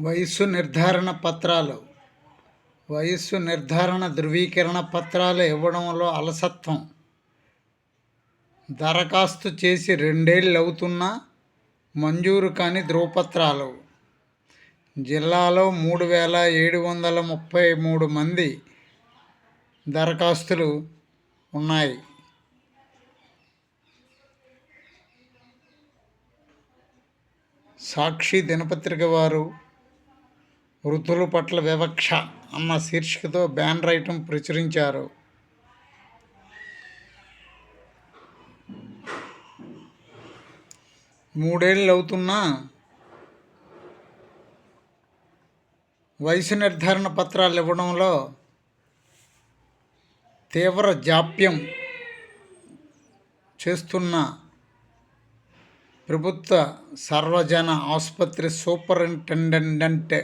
వయస్సు నిర్ధారణ పత్రాలు. వయస్సు నిర్ధారణ ధృవీకరణ పత్రాలు ఇవ్వడంలో అలసత్వం. దరఖాస్తు చేసి రెండేళ్ళు అవుతున్నా మంజూరు కాని ధృవపత్రాలు. జిల్లాలో మూడు వేల ఏడు వందల ముప్పై మూడు మంది దరఖాస్తులు ఉన్నాయి. సాక్షి దినపత్రిక వారు వృద్ధుల పట్ల వివక్ష అన్న శీర్షికతో బ్యానర్ రైటం ప్రచురించారు. మూడేళ్ళు అవుతున్నా వయసు నిర్ధారణ పత్రాలు ఇవ్వడంలో తీవ్ర జాప్యం చేస్తున్న ప్రభుత్వ సర్వజన ఆసుపత్రి సూపరింటెండెంట్